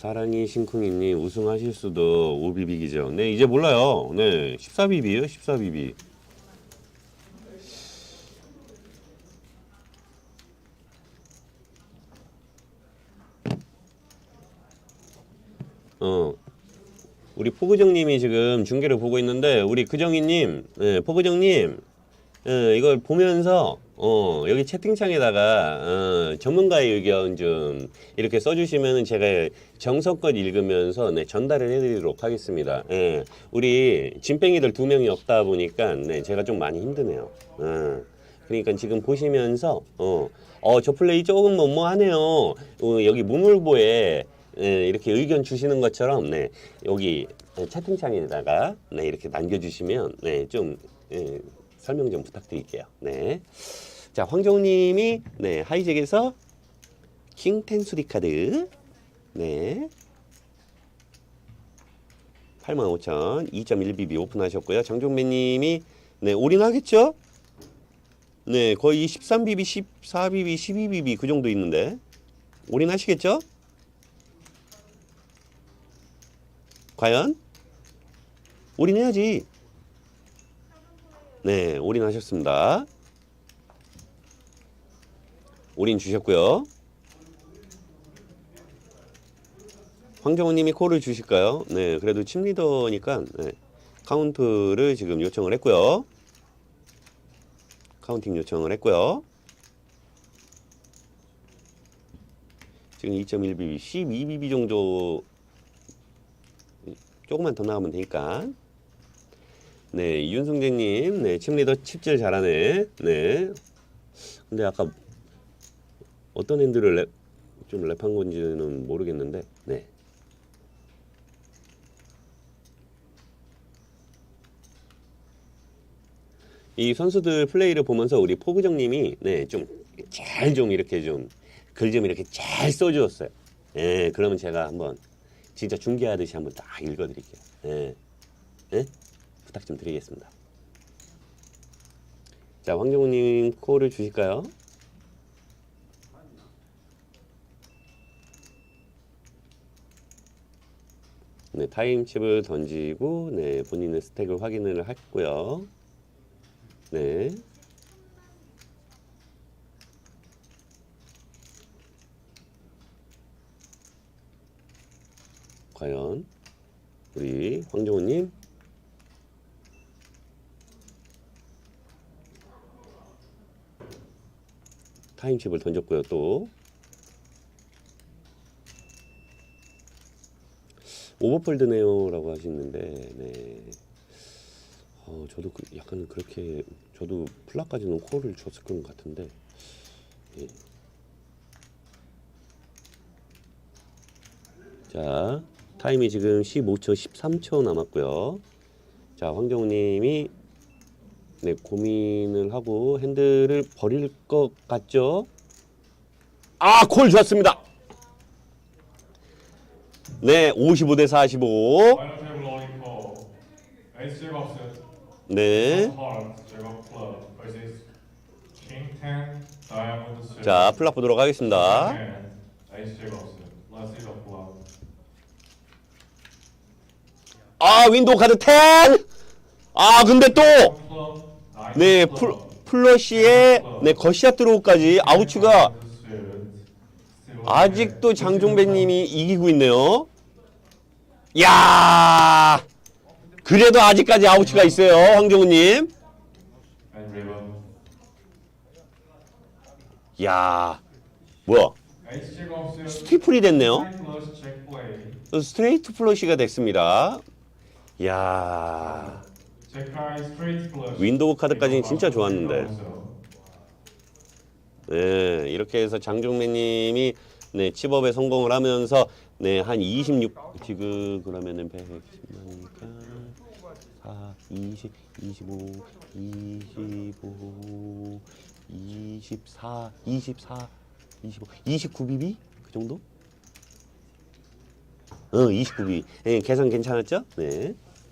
사랑이 심쿵이님 우승하실 수도 5비비기죠. 네, 이제 몰라요. 네, 14비비요, 14비비. 어, 우리 포그정님이 지금 중계를 보고 있는데 우리 그정희님, 네, 포그정님, 어, 이걸 보면서 어, 여기 채팅창에다가 어, 전문가의 의견 좀 이렇게 써주시면 제가 정성껏 읽으면서 네, 전달을 해드리도록 하겠습니다. 예, 우리 진팽이들 두 명이 없다 보니까 네, 제가 좀 많이 힘드네요. 어, 그러니까 지금 보시면서 어, 어, 저 플레이 조금 뭐뭐하네요. 어, 여기 무물보에 예, 이렇게 의견 주시는 것처럼 네, 여기 채팅창에다가 네, 이렇게 남겨주시면 네, 좀 예, 설명 좀 부탁드릴게요. 네. 자, 황정님이 네, 하이잭에서 킹 텐 수리 카드 네. 85,000 2.1BB 오픈하셨고요. 장종배 님이 네, 올인하겠죠? 네, 거의 13BB, 14BB, 12BB 그 정도 있는데 올인하시겠죠? 과연? 올인해야지. 네, 올인하셨습니다. 올인 주셨고요. 황정호님이 콜을 주실까요? 네, 그래도 팀리더니까 네, 카운트를 지금 요청을 했고요. 카운팅 요청을 했고요. 지금 2.1BB, 12BB 정도 조금만 더 나가면 되니까. 네, 윤승재님, 네, 팀리더 칩질 잘하네. 네. 근데 아까 어떤 핸들을 랩, 좀 랩한 건지는 모르겠는데, 네. 이 선수들 플레이를 보면서 우리 포부정님이 네, 좀잘좀 이렇게 좀 글 좀 이렇게 잘 써주었어요. 예, 그러면 제가 한번 진짜 중계하듯이 한번 딱 읽어드릴게요. 예, 예? 부탁 좀 드리겠습니다. 자, 황정우님 코를 주실까요? 네, 타임칩을 던지고 네, 본인의 스택을 확인을 했고요. 네. 과연 우리 황정우 님 타임칩을 던졌고요 또 오버폴드네요라고 하시는데 네. 어, 저도 그 약간 그렇게 저도 플라까지는 콜을 줬을 것 같은데 예. 자 타임이 지금 15초 13초 남았고요 자 황정우님이 네 고민을 하고 핸들을 버릴 것 같죠 아 콜 좋았습니다 네 55대 45 파이널 테이블 러닝 에이스 제거 없어요. 네 하트 제거 클럽 vs king 10 다이아몬드 스 자, 플랍 보도록 하겠습니다. 아, 윈도우 카드 10! 아, 근데 또! 네. 플, 플러시에, 네, 거시아 드로우까지 아우츠가 아직도 장종배님이 이기고 있네요. 야 그래도 아직까지 아우츠가 있어요, 황정우님. 야 뭐야. 스티플이 됐네요. 스트레이트 플러시가 됐습니다. 야. 윈도우 카드까지는 진짜 좋았는데. 네, 이렇게 해서 장종배님이 네, 칩업에 성공을 하면서 네, 한 26, 지금 그러면은 110만이니까 4, 20, 25, 25, 24, 24, 25, 29BB? 그 정도? 어, 29BB. 예, 계산 괜찮았죠? 네.